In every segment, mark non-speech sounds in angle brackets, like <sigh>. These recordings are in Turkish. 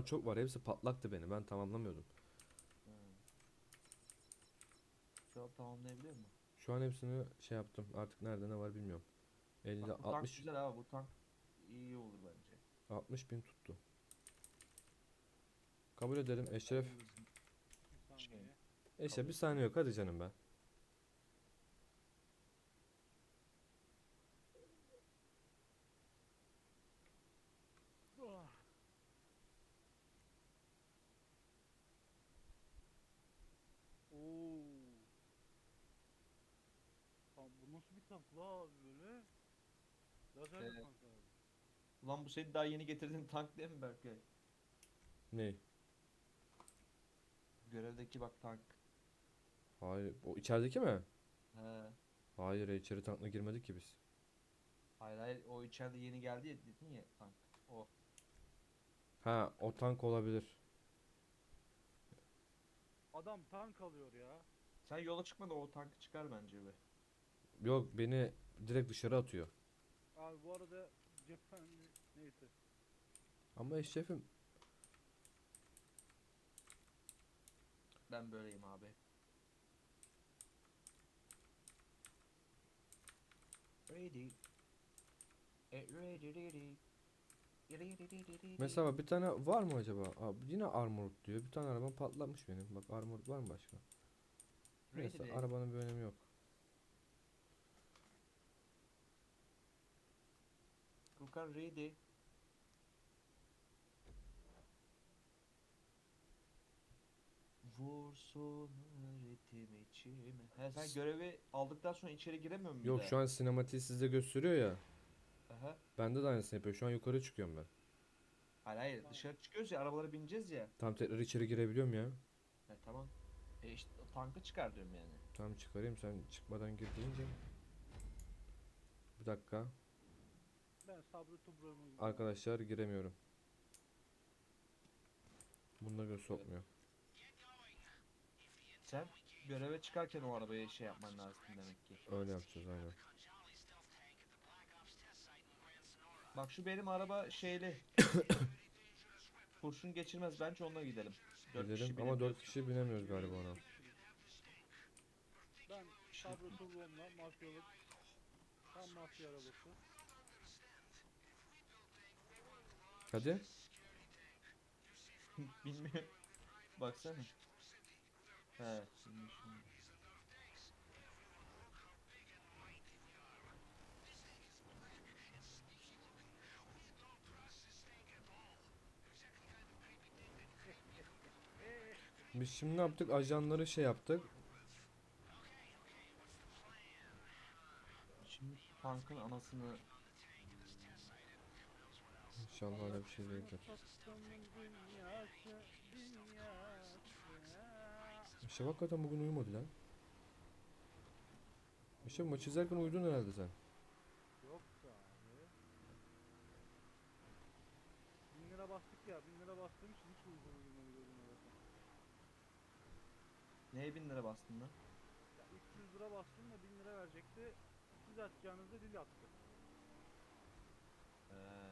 daha çok var. Hepsi patlaktı beni. Ben tamamlamıyordum. Şu an tamamlayabiliyor mu? Şu an hepsini şey yaptım. Artık nerede ne var bilmiyorum. 50 Bak, bu tank 60 güzel abi bu tank iyi olur bence. 60 bin tuttu. Kabul ederim Eşref. Şey. Eşref bir saniye yok hadi canım be. Ah. Oo. Lan la abi böyle? Lazer Evet. bir tank abi. Ulan bu senin daha yeni getirdiğin tank değil mi Berkay? Ne? Görevdeki bak tank. Hayır. O içerideki mi? He. Hayır içeri tankla girmedik ki biz. Hayır hayır o içeride yeni geldi ya dedin ya tank. O. Ha o tank olabilir. Adam tank alıyor ya. Sen yola çıkma da o tankı çıkar bence be. Yok beni direkt dışarı atıyor. Abi bu arada cephen neyse. Ama Eşref'im Ben böyleyim abi. Ready. E, ready, ready. Ready, ready, ready. mesela bir tane var mı acaba? Aa, yine armor diyor. Bir tane arabam patlamış benim. Bak armor var mı başka? Neyse Ready. arabanın bir önemi yok. Furkan ready. Vursun ritim içime. He sen görevi aldıktan sonra içeri giremiyor musun? Yok şu an sinematiği sizde gösteriyor ya. Aha. Bende de aynısını yapıyor. Şu an yukarı çıkıyorum ben. Hayır hayır dışarı çıkıyoruz ya arabalara bineceğiz ya. Tam tekrar içeri girebiliyorum ya. He tamam. E işte tankı çıkar diyorum yani. Tamam çıkarayım sen çıkmadan gir deyince. Bir dakika. Ben Sabri Tubro'mu Arkadaşlar giremiyorum. Bunda göz sokmuyor. Sen göreve çıkarken o arabaya şey yapman lazım demek ki. Öyle yapacağız aynen. Bak şu benim araba şeyli. Kurşun geçirmez bence onunla gidelim. Dört kişi Gidelim ama 4 binebiliyoruz. kişi binemiyoruz galiba ona. Ben Sabri Tubro'mla mafyalık. Tam mafya arabası. Hadi. <laughs> Bilmiyorum. Baksana. He, şimdi şimdi. Biz şimdi ne yaptık? Ajanları şey yaptık. Şimdi tankın anasını İnşallah öyle bir şey değildir. İşte hakikaten bugün uyumadı lan. İşte maç izlerken uyudun herhalde sen. Yok abi. Bin lira bastık ya, bin lira bastığım için hiç uygun uyumadım zaten. neye bin lira bastın lan? Ya 300 lira bastım da 1000 lira verecekti. Siz atacağınızda dil attı. Ee, 2-1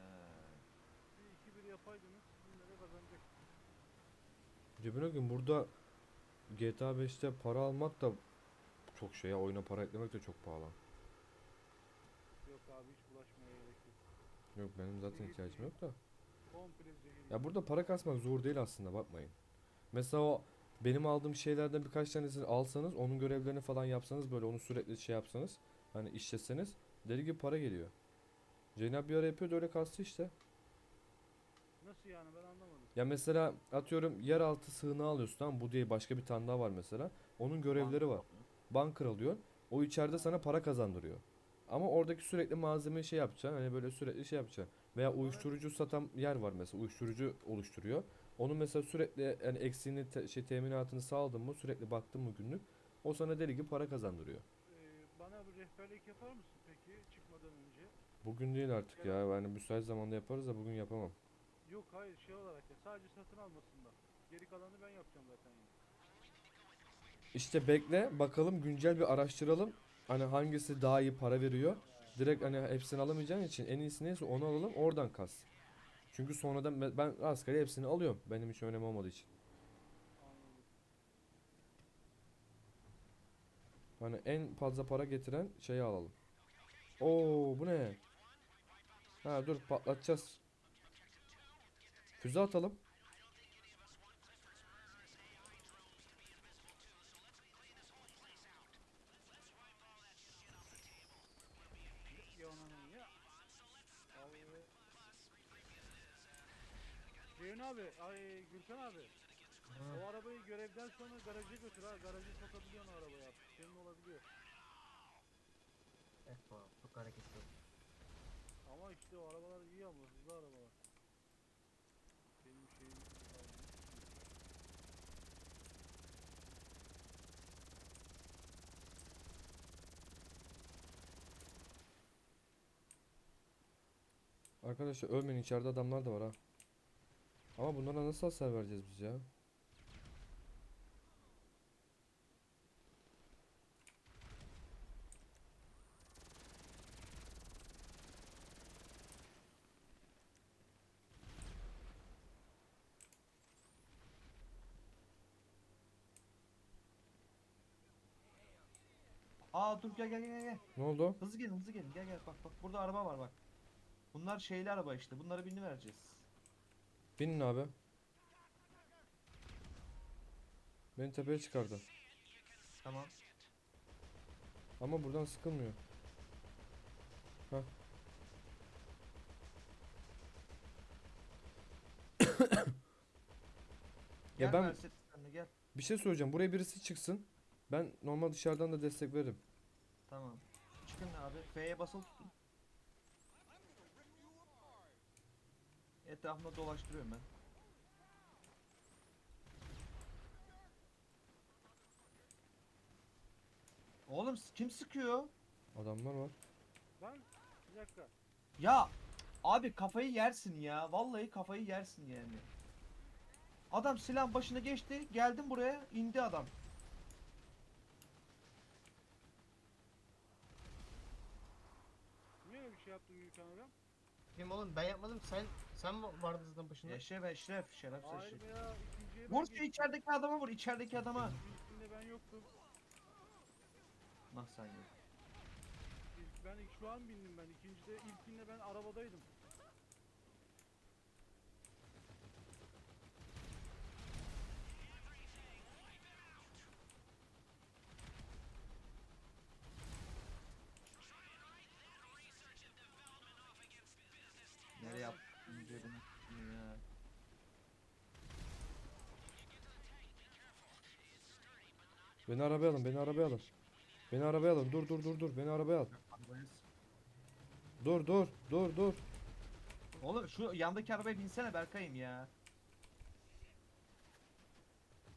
yapaydınız 1000 lira kazanacak. Cebine gün burada GTA 5'te para almak da çok şey ya. Oyuna para eklemek de çok pahalı. Yok abi hiç bulaşmaya gerek yok. Yok benim zaten ihtiyacım yok da. Komple zehir. Ya burada para kasmak zor değil aslında bakmayın. Mesela o benim aldığım şeylerden birkaç tanesini alsanız onun görevlerini falan yapsanız böyle onu sürekli şey yapsanız hani işleseniz deli gibi para geliyor. Cenab bir ara yapıyordu öyle kastı işte. Nasıl yani ben anlamadım. Ya mesela atıyorum yeraltı sığınağı alıyorsun tamam bu değil başka bir tane daha var mesela. Onun görevleri var. Bunker alıyorsun. O içeride sana para kazandırıyor. Ama oradaki sürekli malzemeyi şey yapacaksın. Hani böyle sürekli şey yapacaksın. Veya uyuşturucu satan yer var mesela. Uyuşturucu oluşturuyor. Onun mesela sürekli yani eksiğini te- şey teminatını sağladın mı sürekli baktın mı günlük o sana deli gibi para kazandırıyor. Ee, bana bir rehberlik yapar mısın peki çıkmadan önce? Bugün değil artık ya. Yani müsait zamanda yaparız da bugün yapamam. Yok hayır şey olarak ya sadece satın almasında. Geri kalanı ben yapacağım zaten yine. İşte bekle bakalım güncel bir araştıralım. Hani hangisi daha iyi para veriyor. Direkt hani hepsini alamayacağın için en iyisi neyse onu alalım oradan kas. Çünkü sonradan ben, ben rastgele hepsini alıyorum. Benim hiç önemi olmadığı için. Hani en fazla para getiren şeyi alalım. Oo bu ne? Ha dur patlatacağız. Füze atalım. Ceyhun abi, ay Gürkan abi. O arabayı görevden sonra garaja götür ha. Garaja sokabiliyorsun arabayı artık. Senin olabiliyor. Evet bu çok hareketli. Ama işte o arabalar iyi ama hızlı arabalar. Benim şeyim Arkadaşlar ölmeyin içeride adamlar da var ha. Ama bunlara nasıl hasar vereceğiz biz ya? Aa dur gel gel gel gel. Ne oldu? Hızlı gelin hızlı gelin gel gel bak bak burada araba var bak. Bunlar şeyli araba işte bunlara birini vereceğiz. Binin abi. Beni tepeye çıkardı. Tamam. Ama buradan sıkılmıyor. Heh. <coughs> Gel ben- Mercedes gel. Bir şey söyleyeceğim. Buraya birisi çıksın. Ben normal dışarıdan da destek veririm. Tamam. Çıkın abi. F'ye basılı tutun. Etrafında dolaştırıyorum ben. Oğlum kim sıkıyor? Adamlar var. Ben bir dakika. Ya abi kafayı yersin ya. Vallahi kafayı yersin yani. Adam silah başına geçti. Geldim buraya. indi adam. Niye öyle bir şey yaptın Gürkan abi? Kim oğlum ben yapmadım sen sen vardın zaten başında? Eşref eşref şerefsiz Hayır eşref. be ya ikinciye ben Vur şu geçtim. içerideki adama vur. içerideki adama. İlkinde ben yoktum. Nasıl sen yok? İlk, ben ilk şu an bindim ben. İkincide ilkinde ben arabadaydım. Nereye yaptın cebine? Ya. Beni arabaya alın. Beni arabaya alın. Beni arabaya alın. Dur dur dur dur. Beni arabaya al. Dur dur dur dur. Oğlum şu yandaki arabaya binsene Berkay'ım ya.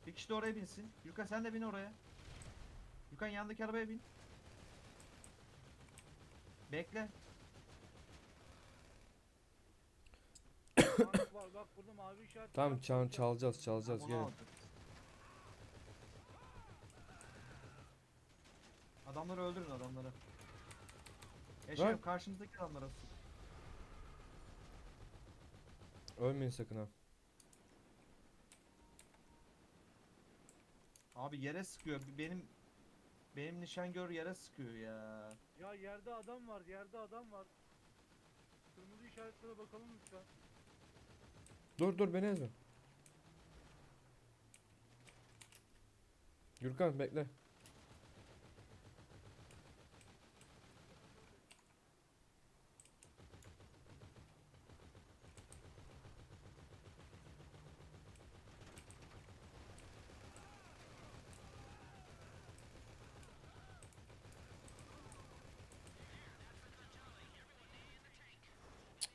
Bir kişi de oraya binsin. Yuka sen de bin oraya. Yukan yandaki arabaya bin. Bekle. bak, bak, burada mavi işaret. Tamam var. çal çalacağız çalacağız Onu gelin. aldık. Adamları öldürün adamları. Eşref karşımızdaki adamlara sık. Ölmeyin sakın ha. Abi yere sıkıyor. Benim benim nişangör yere sıkıyor ya. Ya yerde adam var, yerde adam var. Kırmızı işaretlere bakalım lütfen. Dur dur beni ezme. Gürkan bekle.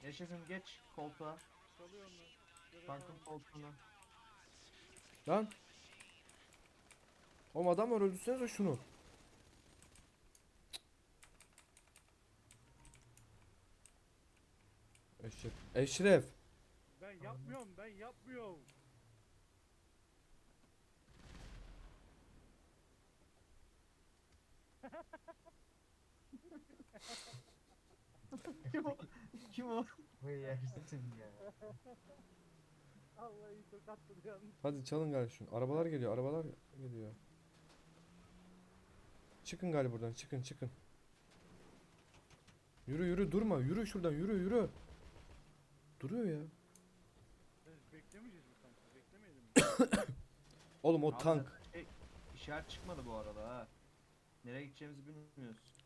Eşref'im geç koltuğa. Çalıyorum ben. Tankın koltuğuna. Lan. Oğlum adam var öldürsenize şunu. Eşref. Eşref. Ben yapmıyorum, ben yapmıyorum. <laughs> <laughs> <laughs> Kim o? Bu yersin ya. Allah iyi tokatladı yalnız. Hadi çalın galiba şunu. Arabalar geliyor, arabalar geliyor. Çıkın galiba buradan, çıkın çıkın. Yürü yürü durma, yürü şuradan yürü yürü. Duruyor ya. Biz beklemeyeceğiz mi kanka? Beklemeyelim mi? <coughs> Oğlum o Abi tank. zaten Şey, işaret çıkmadı bu arada ha. Nereye gideceğimizi bilmiyoruz.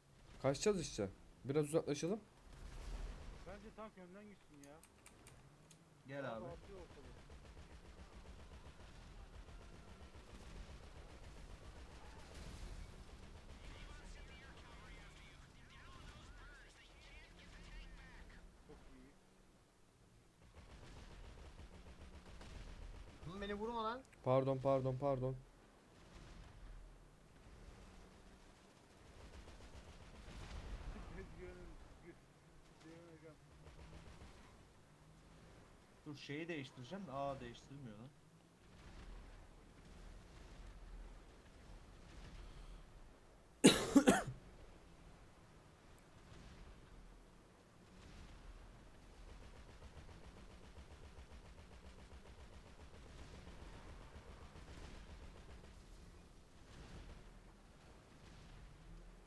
Kaçacağız işte. Biraz uzaklaşalım. Bence tank önden gitsin ya. Gel abi. Atıyor ortalığı. Çok iyi. Oğlum beni vurma lan. Pardon pardon pardon. Şeyi değiştireceğim de aa değiştirmiyor lan. <coughs>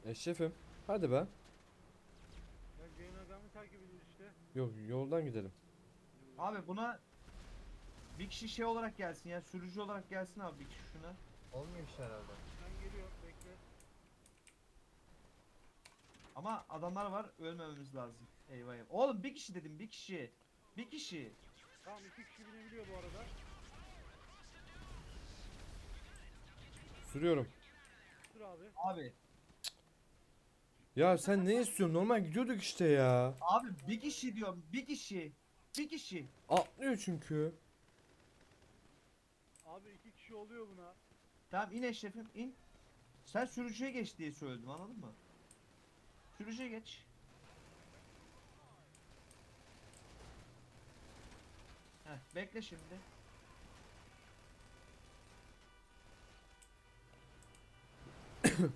Eşrefim. Hadi be. Ya takip işte. Yok yoldan gidelim. Abi buna bir kişi şey olarak gelsin ya sürücü olarak gelsin abi bir kişi şuna. Olmuyor işte herhalde. Ben geliyorum bekle. Ama adamlar var ölmememiz lazım. Eyvah eyvah. Oğlum bir kişi dedim bir kişi. Bir kişi. Tamam iki kişi binebiliyor bu arada. Sürüyorum. Dur abi. Abi. Ya sen ne istiyorsun? Normal gidiyorduk işte ya. Abi bir kişi diyorum bir kişi. Bir kişi. Atlıyor çünkü. Abi iki kişi oluyor buna. Tamam in Eşref'im in. Sen sürücüye geç diye söyledim anladın mı? Sürücüye geç. Heh, bekle şimdi. <coughs>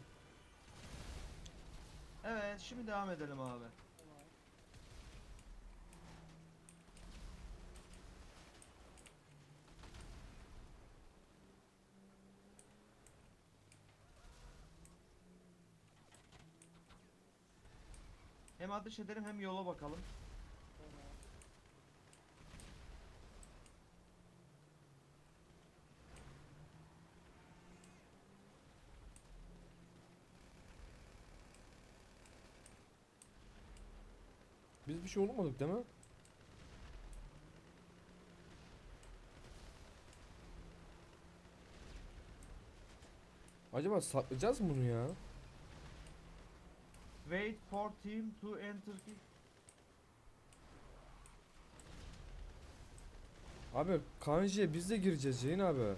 evet şimdi devam edelim abi. Tamam. Hem atış edelim hem yola bakalım. Biz bir şey unutmadık değil mi? Acaba saklayacağız mı bunu ya? Wait for team to enter. Abi kanjiye biz de gireceğiz Ceyn abi.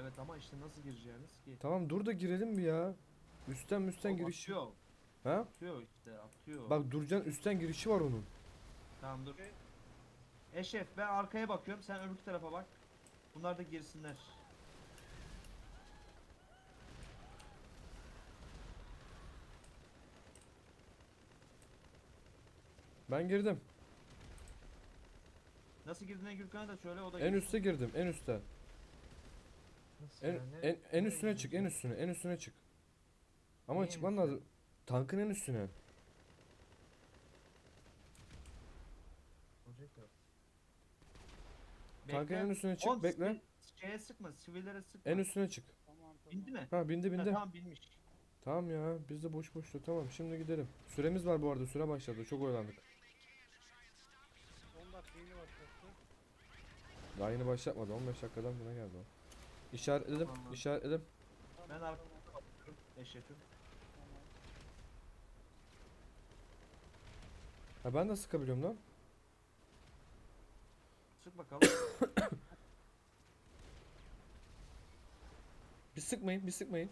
Evet ama işte nasıl gireceğiniz ki? Tamam dur da girelim bir ya. Üstten müstten Oğlum giriş. Atıyor. Ha? Atıyor işte atıyor. Bak Durcan üstten girişi var onun. Tamam dur. Eşref ben arkaya bakıyorum sen öbür tarafa bak. Bunlar da girsinler. Ben girdim. Nasıl girdiğine Gürkan'a da söyle o da En girsin. üste girdim. En üste. Nasıl En, yani? en, en üstüne çık. En üstüne. En üstüne çık. Ama Neyin çıkman üstüne? lazım. Tankın en üstüne. Olacak ya. Tankın en üstüne çık. Oğlum, bekle. sivil- Şeye sıkma, sivillere sıkma. En üstüne çık. Tamam tamam. Bindi mi? Ha bindi Ha, bindi. tamam binmiş. Tamam ya biz de boş boştu tamam şimdi gidelim. Süremiz var bu arada süre başladı çok oyalandık. 10 dakika yeni başlattı. Daha yeni başlatmadı 15 dakikadan buna geldi o. İşaretledim Tamam. işaretledim. Ben tamam, arkaya bakıyorum Eşref'im. Ha ben de sıkabiliyorum lan. Sık bakalım. <coughs> Bir sıkmayın bir sıkmayın.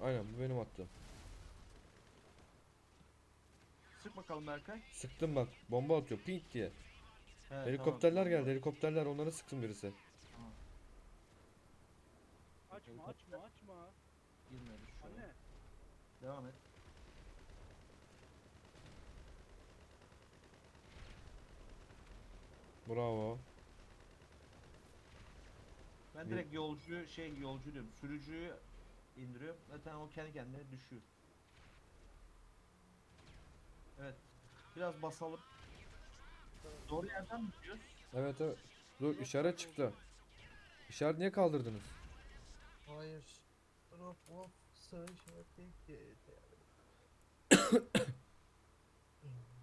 Aynen bu benim attığım. Sık bakalım Berkay. Sıktım bak bomba atıyor pink diye. He, Helikopterler tamam. geldi helikopterler onlara sıktım birisi. Tamam. Açma açma açma. Girmedi şu an. Anne. Devam et. Bravo. Ben direkt yolcuyu şey yolcu diyorum. Sürücüyü indiriyorum. Zaten o kendi kendine düşüyor. Evet. Biraz basalım. Doğru yerden mi gidiyoruz? Evet evet. Dur işaret çıktı. İşaret niye kaldırdınız? Hayır. Drop off certificate. <coughs>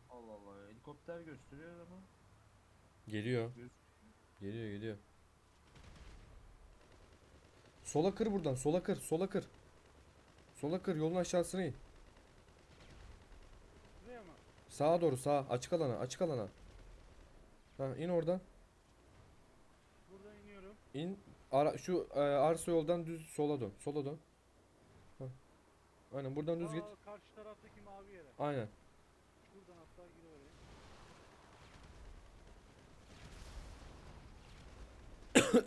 Allah Allah. Helikopter gösteriyor ama. Geliyor. Göz- Geliyor geliyor. Sola kır buradan. Sola kır. Sola kır. Sola kır. Yolun aşağısına in. Sağa doğru sağa. Açık alana. Açık alana. Ha in oradan. Buradan iniyorum. İn. Ara, şu e, arsa yoldan düz sola dön. Sola dön. Ha. Aynen buradan düz git. Karşı taraftaki mavi yere. Aynen. Buradan hatta gir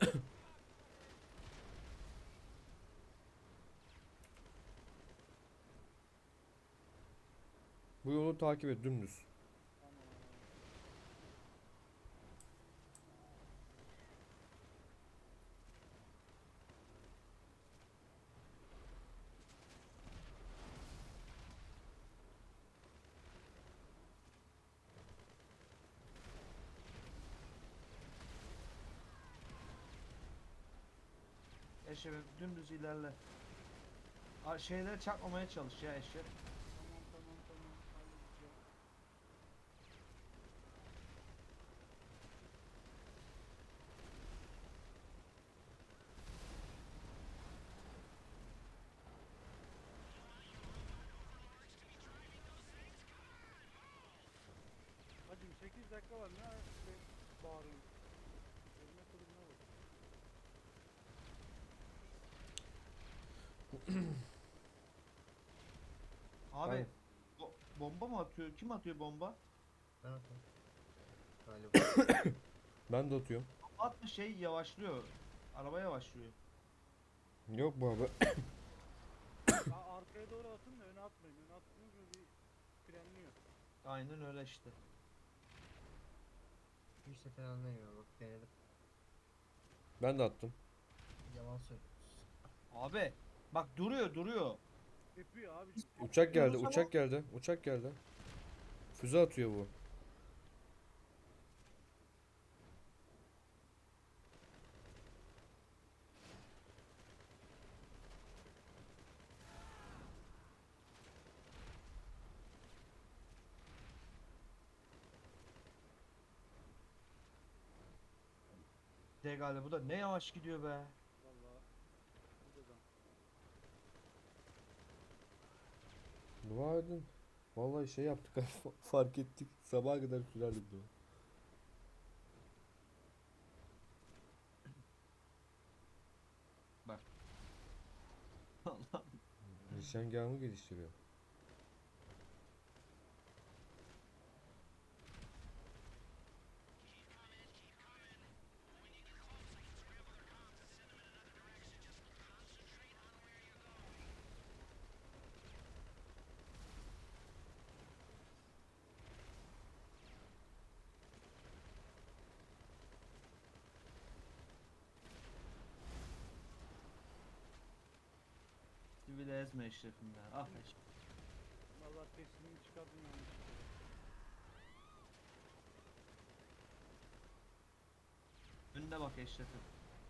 oraya. <coughs> Bu yolu takip et dümdüz. Eşe dümdüz ilerle. Aa, şeylere çarpmamaya çalış ya eşe. Tamam tamam tamam. Halledeceğim. Hacım 8 dakika var ne şey bağırıyorsun? Ölme durumuna bak. <clears throat> Abi bo- bomba mı atıyor? Kim atıyor bomba? Ben atıyorum. Galiba. <coughs> Ben de atıyorum. Atma şey yavaşlıyor. Araba yavaşlıyor. Yok bu abi. Ya <coughs> arkaya doğru atın da öne atmayın. Öne attığınız mı bir frenliyor. Aynen öyle işte. Hiç fena değil bak denedim. Ben de attım. Yalan söylüyorsun. Abi bak duruyor duruyor. Abi. Uçak geldi. Yunus ama- Uçak geldi. Uçak geldi. Füze atıyor bu. De galiba bu da ne yavaş gidiyor be. Vallahi. Buradan. Dua edin. Vallahi şey yaptık fark ettik. Sabaha kadar sürerdik bunu. Allah. Nişangahımı geliştiriyor. Sivil ezme eşrefinde. Ah eşref. Vallahi testini çıkardım yanlışlıkla. Önüne bak eşrefim.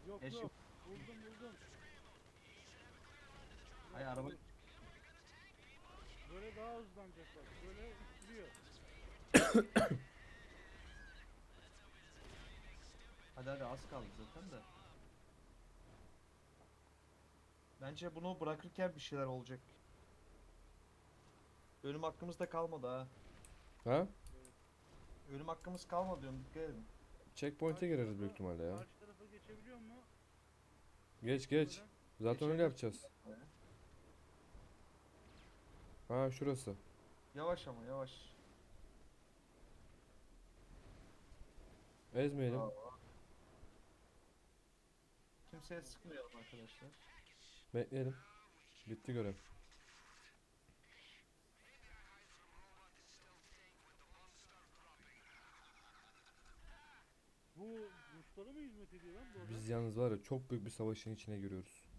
Yok Eşim. yok. Buldum buldum. Ay Yok, araba böyle- daha hızlanacak bak. Böyle ittiriyor. <coughs> Hadi hadi az kaldı zaten de. Bence bunu bırakırken bir şeyler olacak. Ölüm hakkımızda kalmadı ha. Ha? Ölüm hakkımız kalmadı diyorum dikkat edin. Checkpoint'e gireriz büyük ihtimalle ya. Karşı tarafa geçebiliyor mu? Geç geç. Zaten öyle yapacağız. Ha şurası. Yavaş ama yavaş. Ezmeyelim. Bravo. Kimseye sıkmayalım arkadaşlar. Bekleyelim. Bitti görev. Bu Ruslara mı hizmet ediyor lan bu? Biz yalnız var ya çok büyük bir savaşın içine giriyoruz.